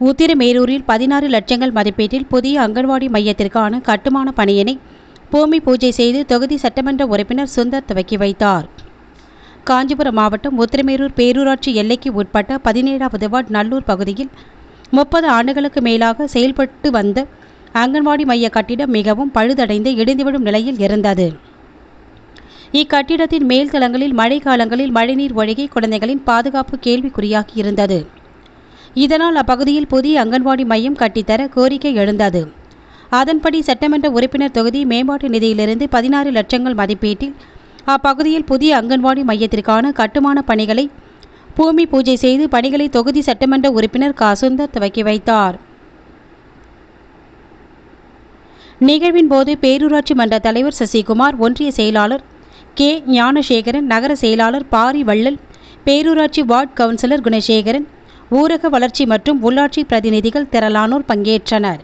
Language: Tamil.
உத்திரமேரூரில் பதினாறு லட்சங்கள் மதிப்பீட்டில் புதிய அங்கன்வாடி மையத்திற்கான கட்டுமான பணியினை பூமி பூஜை செய்து தொகுதி சட்டமன்ற உறுப்பினர் சுந்தர் துவக்கி வைத்தார். காஞ்சிபுரம் மாவட்டம் உத்திரமேரூர் பேரூராட்சி எல்லைக்கு உட்பட்ட பதினேழாவது வார்டு நல்லூர் பகுதியில் முப்பது ஆண்டுகளுக்கு மேலாக செயல்பட்டு வந்த அங்கன்வாடி மைய கட்டிடம் மிகவும் பழுதடைந்து இடிந்துவிடும் நிலையில் இருந்தது. இக்கட்டிடத்தின் மேல்தளங்களில் மழைக்காலங்களில் மழை காலங்களில் மழைநீர் ஒழுகி குழந்தைகளின் பாதுகாப்பு கேள்விக்குறியாகி இருந்தது. இதனால் அப்பகுதியில் புதிய அங்கன்வாடி மையம் கட்டித்தர கோரிக்கை எழுந்தது. அதன்படி சட்டமன்ற உறுப்பினர் தொகுதி மேம்பாட்டு நிதியிலிருந்து பதினாறு லட்சங்கள் மதிப்பீட்டில் அப்பகுதியில் புதிய அங்கன்வாடி மையத்திற்கான கட்டுமான பணிகளை பூமி பூஜை செய்து பணிகளை தொகுதி சட்டமன்ற உறுப்பினர் காசுந்தர் துவக்கி வைத்தார். நிகழ்வின் போது பேரூராட்சி மன்ற தலைவர் சசிகுமார் ஒன்றிய செயலாளர் கே. ஞானசேகரன் நகர செயலாளர் பாரி வள்ளல் பேரூராட்சி வார்டு கவுன்சிலர் குணசேகரன் ஊரக வளர்ச்சி மற்றும் உள்ளாட்சி பிரதிநிதிகள் திரளானோர் பங்கேற்றனர்.